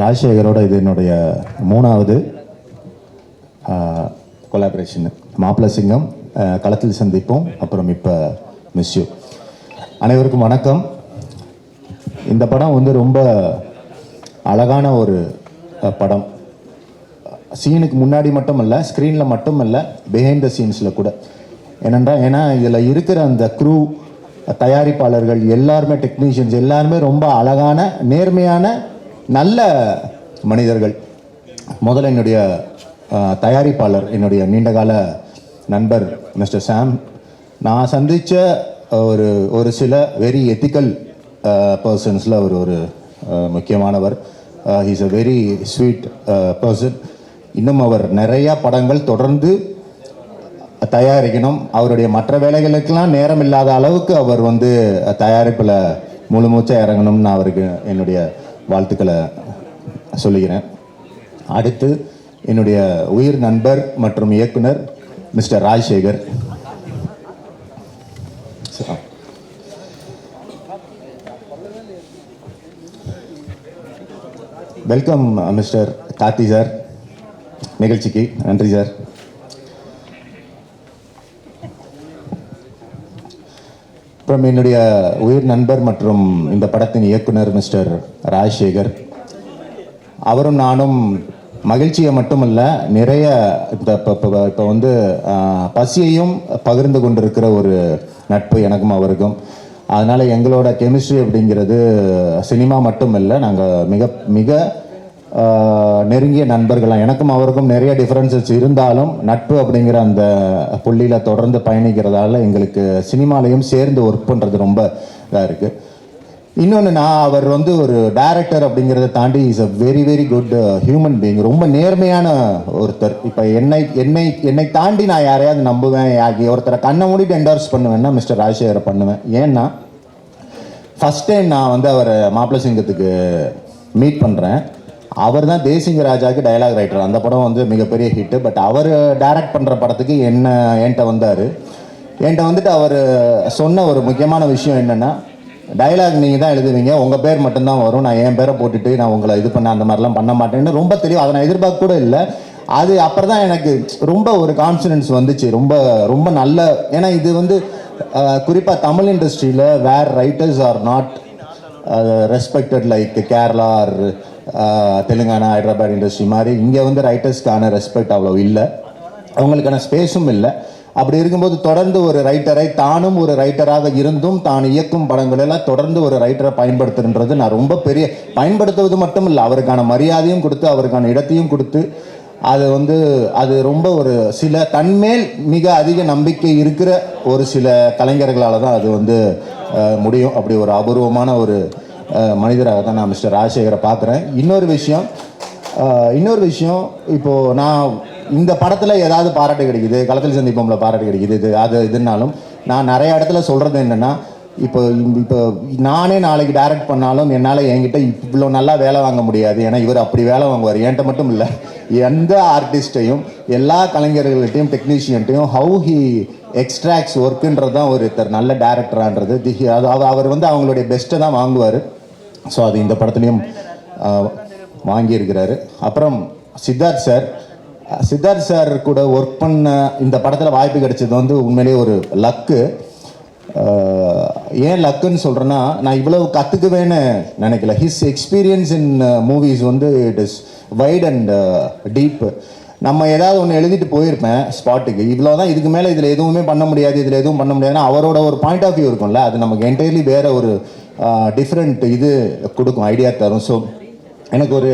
ராஜசேகரோட இது என்னுடைய மூணாவது கொலாபரேஷன் மாப்பிள சிங்கம் களத்தில் சந்திப்போம். அப்புறம் இப்போ மிஸ்யூ அனைவருக்கும் வணக்கம். இந்த படம் வந்து ரொம்ப அழகான ஒரு படம். சீனுக்கு முன்னாடி மட்டும் ஸ்க்ரீனில் மட்டும் பிஹைண்ட் த சீன்ஸில் கூட. என்னென்றால் ஏன்னா இதில் இருக்கிற அந்த க்ரூ தயாரிப்பாளர்கள் எல்லாருமே டெக்னீஷியன்ஸ் எல்லாருமே ரொம்ப அழகான நேர்மையான நல்ல மனிதர்கள். முதல்ல என்னுடைய தயாரிப்பாளர் என்னுடைய நீண்டகால நண்பர் மிஸ்டர் சாம். நான் சந்தித்த ஒரு ஒரு சில வெரி எத்திக்கல் பர்சன்ஸில் அவர் ஒரு முக்கியமானவர். He's a very sweet person இன்னும் அவர் நிறையா படங்கள் தொடர்ந்து தயாரிக்கணும். அவருடைய மற்ற வேலைகளுக்கெல்லாம் நேரம் இல்லாத அளவுக்கு அவர் வந்து தயாரிப்பில் முழு மூச்சாக இறங்கணும்னு நான் அவருக்கு என்னுடைய வாழ்த்துக்களை சொல்லுகிறேன். அடுத்து என்னுடைய உயிர் நண்பர் மற்றும் இயக்குனர் mister Rajasekar. Welcome mister Karthi sir நிகழ்ச்சிக்கு நன்றி சார் அப்புறம் என்னுடைய உயிர் நண்பர் மற்றும் இந்த படத்தின் இயக்குனர் மிஸ்டர் ராஜசேகர். அவரும் நானும் மகிழ்ச்சியை மட்டுமல்ல நிறைய இந்த இப்போ இப்போ இப்போ வந்து பசியையும் பகிர்ந்து கொண்டிருக்கிற ஒரு நட்பு எனக்கும் அவருக்கும். அதனால் எங்களோட கெமிஸ்ட்ரி அப்படிங்கிறது சினிமா மட்டும் இல்லை நாங்கள் மிக மிக நெருங்கிய நண்பர்களாக எனக்கும் அவருக்கும் நிறைய டிஃப்ரென்சஸ் இருந்தாலும் நட்பு அப்படிங்கிற அந்த புள்ளியில் தொடர்ந்து பயணிக்கிறதால எங்களுக்கு சினிமாலையும் சேர்ந்து ஒர்க் பண்ணுறது ரொம்ப இதாக இருக்குது இன்னொன்று நான் அவர் வந்து ஒரு டைரக்டர் அப்படிங்கிறத தாண்டி is a very very good human being ரொம்ப நேர்மையான ஒருத்தர். இப்போ என்னை என்னை என்னை தாண்டி நான் யாரையாவது நம்புவேன் யா- ஒருத்தரை கண்ணை மூடிட்டு என்டோர்ஸ் பண்ணுவேன்னா மிஸ்டர் ராஜசேகரை பண்ணுவேன். ஏன்னா ஃபஸ்ட் டைம் நான் வந்து அவரை மாப்பிள சிங்கத்துக்கு மீட் பண்ணுறேன் அவர் தான் தேசிங்க ராஜாவுக்கு டயலாக் ரைட்டர் அந்த படம் வந்து மிகப்பெரிய ஹிட்டு பட் அவர் டைரக்ட் பண்ணுற படத்துக்கு என்ன என்கிட்ட வந்தார். என்கிட்ட வந்துட்டு அவர் சொன்ன ஒரு முக்கியமான விஷயம் என்னென்னா டயலாக் நீங்கள் தான் எழுதுவீங்க உங்கள் பேர் மட்டும்தான் வரும் நான் என் பேரை போட்டுட்டு நான் உங்களை இது பண்ண அந்த மாதிரிலாம் பண்ண மாட்டேன்னு ரொம்ப தெரியும் அதை நான் எதிர்பார்க்க கூட இல்லை. அது அப்புறம் தான் எனக்கு ரொம்ப ஒரு கான்ஃபிடன்ஸ் வந்துச்சு ரொம்ப ரொம்ப நல்ல ஏன்னா இது வந்து குறிப்பாக தமிழ் இண்டஸ்ட்ரியில் where writers are not respected like Kerala or Telangana Hyderabad industry மாதிரி இங்கே வந்து ரைட்டர்ஸ்க்கான ரெஸ்பெக்ட் அவ்வளோ இல்லை. அவங்களுக்கான ஸ்பேஸும் இல்லை. அப்படி இருக்கும்போது தொடர்ந்து ஒரு ரைட்டரை தானும் ஒரு ரைட்டராக இருந்தும் தான் இயக்கும் படங்கள் எல்லாம் தொடர்ந்து ஒரு ரைட்டரை பயன்படுத்துன்றது நான் ரொம்ப பெரிய பயன்படுத்துவது மட்டும் இல்லை அவருக்கான மரியாதையும் கொடுத்து அவருக்கான இடத்தையும் கொடுத்து அது வந்து அது ரொம்ப ஒரு சில தன்மேல் மிக அதிக நம்பிக்கை இருக்கிற ஒரு சில கலைஞர்களால் தான் அது வந்து முடியும். அப்படி ஒரு அபூர்வமான ஒரு மனிதராக தான் நான் மிஸ்டர் ராஜசேகரை பார்க்குறேன். இன்னொரு விஷயம் இன்னொரு விஷயம் இப்போது நான் இந்த படத்தில் ஏதாவது பாராட்டு கிடைக்குது களத்தில் சந்திப்போம்ல பாராட்டு கிடைக்குது இது அது இதுனாலும் நான் நிறைய இடத்துல சொல்கிறது என்னன்னா இப்போ இப்போ நானே நாளைக்கு டைரக்ட் பண்ணாலும் என்னால் என்கிட்ட இவ்வளோ நல்லா வேலை வாங்க முடியாது. ஏன்னா இவர் அப்படி வேலை வாங்குவார். என்கிட்ட மட்டும் இல்லை எந்த ஆர்டிஸ்ட்டையும் எல்லா கலைஞர்கள்ட்டையும் டெக்னீஷியன்ட்டையும் ஹவு ஹி எக்ஸ்ட்ராக்ட்ஸ் ஒர்க்குன்றது தான் ஒருத்தர் நல்ல டேரக்டரான்றது அது அவர் வந்து அவங்களுடைய பெஸ்ட்டை தான் வாங்குவார். ஸோ அது இந்த படத்துலேயும் வாங்கியிருக்கிறாரு. அப்புறம் சித்தார்த் சார் சித்தார்த் சார் கூட ஒர்க் பண்ண இந்த படத்தில் வாய்ப்பு கிடைச்சது வந்து உண்மையிலேயே ஒரு லக்கு. ஏன் லக்குன்னு சொல்கிறேன்னா நான் இவ்வளவு கற்றுக்குவேன்னு நினைக்கல. ஹிஸ் எக்ஸ்பீரியன்ஸ் இன் மூவிஸ் வந்து it is wide and deep நம்ம ஏதாவது ஒன்று எழுதிட்டு போயிருப்பேன் ஸ்பாட்டுக்கு இவ்வளோ தான் இதுக்கு மேலே இதில் எதுவுமே பண்ண முடியாது இதில் எதுவும் பண்ண முடியாதுன்னா அவரோட ஒரு பாயிண்ட் ஆஃப் வியூ இருக்கும்ல அது நமக்கு என்டையர்லி வேற ஒரு டிஃப்ரெண்ட் இது கொடுக்கும் ஐடியா தரும். ஸோ எனக்கு ஒரு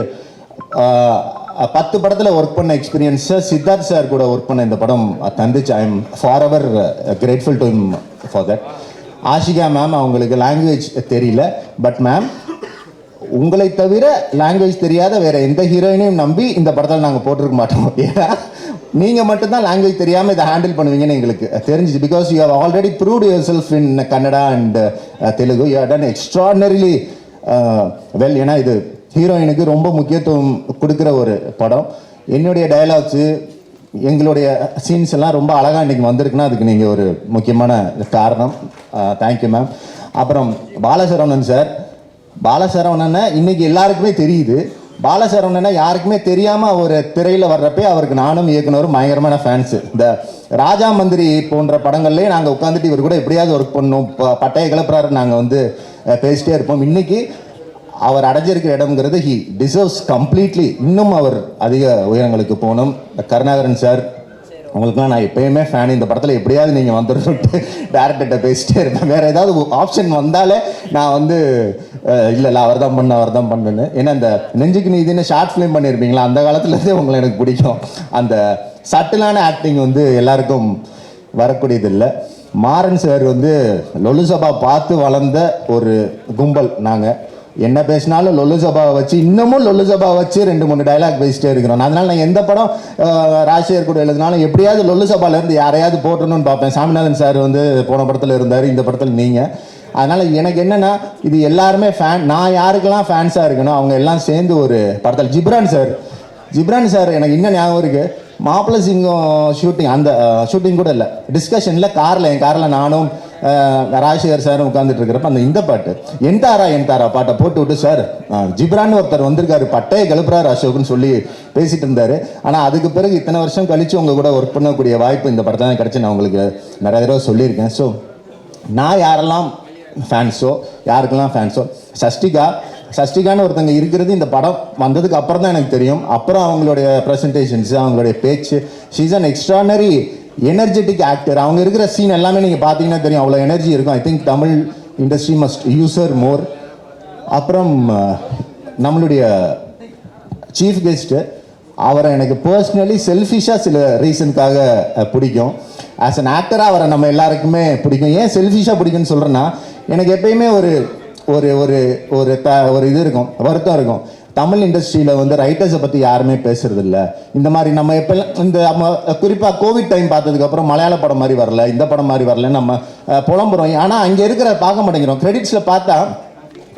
பத்து படத்தில் ஒர்க் பண்ண எக்ஸ்பீரியன்ஸை சித்தார்த் சார் கூட ஒர்க் பண்ண இந்த படம் தந்துச்சு. I am forever grateful to him for that Ashika ma'am அவங்களுக்கு லாங்குவேஜ் தெரியல பட் மேம் உங்களை தவிர லாங்குவேஜ் தெரியாத வேற எந்த ஹீரோயினையும் நம்பி இந்த படத்தில் நாங்கள் போட்டிருக்க மாட்டோம் ஏன்னா நீங்கள் மட்டும்தான் லாங்குவேஜ் தெரியாமல் இதை ஹேண்டில் பண்ணுவீங்கன்னு எங்களுக்கு தெரிஞ்சிச்சு because you have already prove yourself in Kannada and Telugu you done extraordinarily well ஏன்னா இது ஹீரோயினுக்கு ரொம்ப முக்கியத்துவம் கொடுக்குற ஒரு படம். என்னுடைய டயலாக்ஸு எங்களுடைய சீன்ஸ் எல்லாம் ரொம்ப அழகாக இன்றைக்கி வந்திருக்குன்னா அதுக்கு நீங்கள் ஒரு முக்கியமான காரணம். Uh, தேங்க்யூ மேம் அப்புறம் பாலசரவணன் சார் பாலசரவணனை இன்னைக்கு எல்லாருக்குமே தெரியுது. பாலசரவணனா யாருக்குமே தெரியாமல் அவர் திரையில் வர்றப்பே அவருக்கு நானும் இயக்குனரும் பயங்கரமான ஃபேன்ஸு இந்த ராஜா மந்திரி போன்ற படங்கள்லேயே நாங்கள் உட்காந்துட்டு இவர் கூட எப்படியாவது ஒர்க் பண்ணோம் ப- பட்டைய கிளப்புறாரு. நாங்கள் வந்து பேசிட்டே இருப்போம். இன்னைக்கு அவர் அடைஞ்சிருக்கிற இடம்ங்கிறது ஹி டிசர்வ்ஸ் கம்ப்ளீட்லி இன்னும் அவர் அதிக உயரங்களுக்கு போகணும். கருணாகரன் சார் உங்களுக்குலாம் நான் எப்பயுமே ஃபேன் இந்த படத்தில் எப்படியாவது நீங்கள் வந்துட்டு டேரக்டர்கிட்ட பேசிட்டே இருப்பேன். வேறு ஏதாவது ஆப்ஷன் வந்தாலே நான் வந்து இல்லை இல்லை அவர் தான் பண்ண அவர் தான் பண்ணுன்னு. ஏன்னா இந்த நெஞ்சுக்கு நீதினு ஷார்ட் ஃபிலிம் பண்ணியிருப்பீங்களா அந்த காலத்துலேருந்தே உங்களை எனக்கு பிடிக்கும். அந்த சட்டிலான ஆக்டிங் வந்து எல்லாருக்கும் வரக்கூடியது இல்லை மாறன் சார் வந்து லொலு சபா பார்த்து வளர்ந்த ஒரு கும்பல் நாங்கள் என்ன பேசினாலும் லொல்லு சபாவை வச்சு இன்னமும் லொல்லு வச்சு ரெண்டு மூணு டயலாக் பேசிட்டே இருக்கிறோம். அதனால நான் எந்த படம் ராசியர் ராஜசேகர் கூட எழுதினாலும் எப்படியாவது லொல்லு யாரையாவது போட்டணும்னு பார்ப்பேன். சாமிநாதன் சார் வந்து போன படத்தில் இருந்தார் இந்த படத்தில் நீங்கள் அதனால் எனக்கு என்னென்னா இது எல்லாருமே ஃபேன் நான் யாருக்கெல்லாம் ஃபேன்ஸாக இருக்கணும் அவங்க எல்லாம் சேர்ந்து ஒரு படத்தில். ஜிப்ரான் சார் ஜிப்ரான் சார் எனக்கு இன்னும் ஞாபகம் இருக்குது மாப்பிள்ளை சிங்கம் ஷூட்டிங் அந்த ஷூட்டிங் கூட இல்லை. டிஸ்கஷனில் காரில் என் காரில் நானும் ராஜசேகர் சாரும் உட்காந்துட்டு இருக்கிறப்ப அந்த இந்த பாட்டு என் தாரா என் தாரா பாட்டை போட்டு விட்டு சார் ஜிப்ரான் ஒருத்தர் வந்திருக்காரு. பட்டையை கிளப்புறாரு அசோக்னு சொல்லி பேசிட்டு இருந்தாரு. ஆனால் அதுக்கு பிறகு இத்தனை வருஷம் கழிச்சு உங்க கூட ஒர்க் பண்ணக்கூடிய வாய்ப்பு இந்த படத்தை தான் கிடைச்சு நான் உங்களுக்கு நிறைய தடவை சொல்லியிருக்கேன். ஸோ நான் யாரெல்லாம் ஃபேன்ஸோ யாருக்கெல்லாம் ஃபேன்ஸோ சஷ்டிகா சஷ்டிகான்னு ஒருத்தங்க இருக்கிறது இந்த படம் வந்ததுக்கு அப்புறம் தான் எனக்கு தெரியும். அப்புறம் அவங்களுடைய ப்ரெசன்டேஷன்ஸ் அவங்களுடைய பேச்சு. She's an extraordinary energetic actor அவங்க இருக்கிற சீன் எல்லாமே நீங்கள் பார்த்தீங்கன்னா தெரியும். அவ்வளோ எனர்ஜி இருக்கும். I think Tamil industry must use her more அப்புறம் நம்மளுடைய சீஃப் கெஸ்ட்டு அவரை எனக்கு பர்சனலி செல்ஃபிஷாக சில ரீசனுக்காக பிடிக்கும். ஆஸ் அன் ஆக்டராக அவரை நம்ம எல்லாருக்குமே பிடிக்கும். ஏன் செல்ஃபிஷாக பிடிக்கும்னு சொல்கிறேன்னா எனக்கு எப்பயுமே ஒரு ஒரு ஒரு ஒரு த ஒரு இது இருக்கும் வருத்தம் இருக்கும். தமிழ் இண்டஸ்ட்ரியில் வந்து ரைட்டர்ஸை பற்றி யாருமே பேசுறது இல்லை. இந்த மாதிரி நம்ம எப்பெல்லாம் இந்த நம்ம குறிப்பாக கோவிட் டைம் பார்த்ததுக்கப்புறம் மலையாள படம் மாதிரி வரல இந்த படம் மாதிரி வரல நம்ம புலம்புறோம். ஆனால் அங்கே இருக்கிற பார்க்க மாட்டேங்கிறோம். கிரெடிட்ஸில் பார்த்தா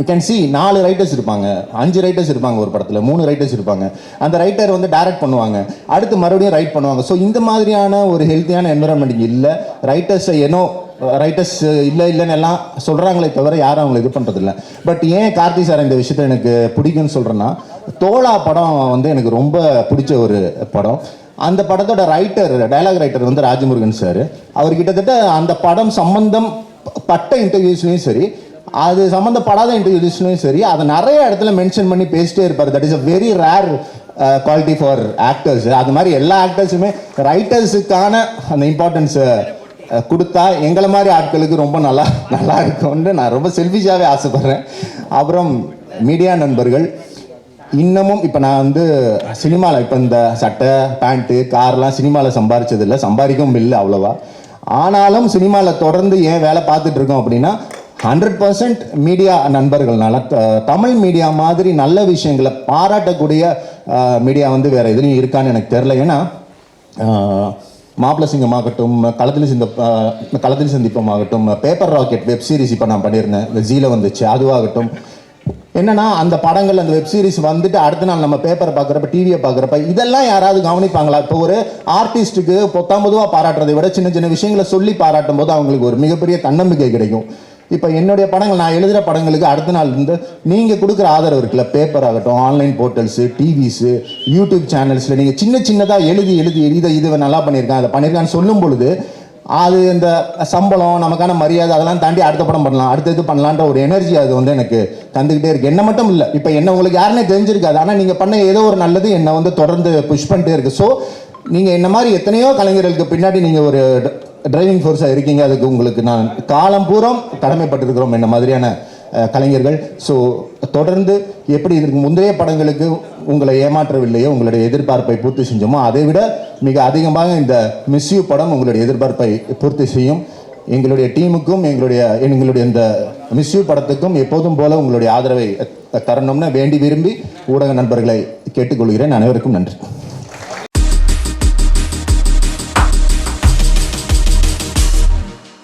யூ கேன் சி நாலு ரைட்டர்ஸ் இருப்பாங்க. அஞ்சு ரைட்டர்ஸ் இருப்பாங்க ஒரு படத்தில் மூணு ரைட்டர்ஸ் இருப்பாங்க. அந்த ரைட்டர் வந்து டைரக்ட் பண்ணுவாங்க. அடுத்து மறுபடியும் ரைட் பண்ணுவாங்க. ஸோ இந்த மாதிரியான ஒரு ஹெல்த்தியான என்விரான்மெண்ட் இல்லை. ரைட்டர்ஸை ஏனோ ரைட்டர்ஸ் இல்லை இல்லைன்னு எல்லாம் சொல்கிறாங்களே தவிர யாரும் அவங்களை இது பண்ணுறதில்ல பட் ஏன் கார்த்தி சார் இந்த விஷயத்தை எனக்கு பிடிக்கும்னு சொல்கிறேன்னா தோழா படம் வந்து எனக்கு ரொம்ப பிடிச்ச ஒரு படம். அந்த படத்தோட ரைட்டர் டயலாக் ரைட்டர் வந்து ராஜமுருகன் சார் அவர் கிட்டத்தட்ட அந்த படம் சம்பந்தம் பட்ட இன்டர்வியூஸ்லையும் சரி அது சம்மந்தப்படாத இன்டர்வியூஸ்லையும் சரி அதை நிறைய இடத்துல மென்ஷன் பண்ணி பேசிட்டே இருப்பார். That is a very rare quality for actors அது மாதிரி எல்லா ஆக்டர்ஸுமே ரைட்டர்ஸுக்கான அந்த இம்பார்ட்டன்ஸை கொடுத்தா எங்களை மாதிரி ஆட்களுக்கு ரொம்ப நல்லா நல்லா இருக்கும்னு நான் ரொம்ப செல்ஃபிஷாகவே ஆசைப்பட்றேன். அப்புறம் மீடியா நண்பர்கள் இன்னமும் இப்போ நான் வந்து சினிமாவில் இப்போ இந்த சட்டை பேண்ட்டு கார்லாம் சினிமாவில் சம்பாரிச்சதில்லை. சம்பாதிக்கவும் இல்லை அவ்வளோவா. ஆனாலும் சினிமாவில் தொடர்ந்து ஏன் வேலை பார்த்துட்டு இருக்கோம் அப்படின்னா ஹண்ட்ரட் பர்சன்ட் மீடியா நண்பர்கள்னால த- தமிழ் மீடியா மாதிரி நல்ல விஷயங்களை பாராட்டக்கூடிய மீடியா வந்து வேறு எதுலையும் இருக்கான்னு எனக்கு தெரில ஏன்னா மாப்பிள சிங்கம் ஆகட்டும் களத்தில் சிந்த களத்தில் சந்திப்பம் ஆகட்டும் பேப்பர் ராக்கெட் வெப் சீரிஸ் இப்போ நான் பண்ணியிருந்தேன் இந்த ஜீல வந்துச்சு. அதுவாகட்டும். என்னன்னா அந்த படங்கள் அந்த வெப் சீரிஸ் வந்துட்டு அடுத்த நாள் நம்ம பேப்பரை பார்க்குறப்ப டிவியை பார்க்குறப்ப இதெல்லாம் யாராவது கவனிப்பாங்களா? இப்போ ஒரு ஆர்டிஸ்ட்டுக்கு பொத்தாம் பொதுவாக பாராட்டுறதை விட சின்ன சின்ன விஷயங்களை சொல்லி பாராட்டும் போது அவங்களுக்கு ஒரு மிகப்பெரிய தன்னம்பிக்கை கிடைக்கும். இப்போ என்னுடைய படங்கள் நான் எழுதுகிற படங்களுக்கு அடுத்த நாள் இருந்து நீங்கள் கொடுக்குற ஆதரவு இருக்குல்ல பேப்பர் ஆகட்டும் ஆன்லைன் போர்ட்டல்ஸு டிவிஸு யூடியூப் சேனல்ஸில் நீங்கள் சின்ன சின்னதாக எழுதி எழுதி இதை இது நல்லா பண்ணியிருக்கேன் அதை பண்ணியிருக்கான்னு சொல்லும் பொழுது அது இந்த சம்பளம் நமக்கான மரியாதை அதெல்லாம் தாண்டி அடுத்த படம் பண்ணலாம் அடுத்த இது பண்ணலான்ற ஒரு எனர்ஜி அது வந்து எனக்கு தந்துக்கிட்டே இருக்குது என்ன மட்டும் இல்லை இப்போ என்ன உங்களுக்கு யாருன்னே தெரிஞ்சிருக்காது. ஆனால் நீங்கள் பண்ண ஏதோ ஒரு நல்லது என்னை வந்து தொடர்ந்து புஷ் பண்ணிட்டே இருக்குது ஸோ நீங்கள் என்ன மாதிரி எத்தனையோ கலைஞர்களுக்கு பின்னாடி நீங்கள் ஒரு டிரைவிங் ஃபோர்ஸாக இருக்கீங்க. அதுக்கு உங்களுக்கு நான் காலம் பூரம் கடமைப்பட்டிருக்கிறோம் என்ன மாதிரியான கலைஞர்கள். ஸோ தொடர்ந்து எப்படி இதற்கு முந்தைய படங்களுக்கு உங்களை ஏமாற்றவில்லையோ உங்களுடைய எதிர்பார்ப்பை பூர்த்தி செஞ்சோமோ அதை விட மிக அதிகமாக இந்த மிஸ்யூ படம் உங்களுடைய எதிர்பார்ப்பை பூர்த்தி செய்யும். எங்களுடைய டீமுக்கும் எங்களுடைய எங்களுடைய இந்த மிஸ்யூ படத்துக்கும் எப்போதும் போல உங்களுடைய ஆதரவை தரணும்னு வேண்டி விரும்பி ஊடக நண்பர்களை கேட்டுக்கொள்கிறேன். அனைவருக்கும் நன்றி.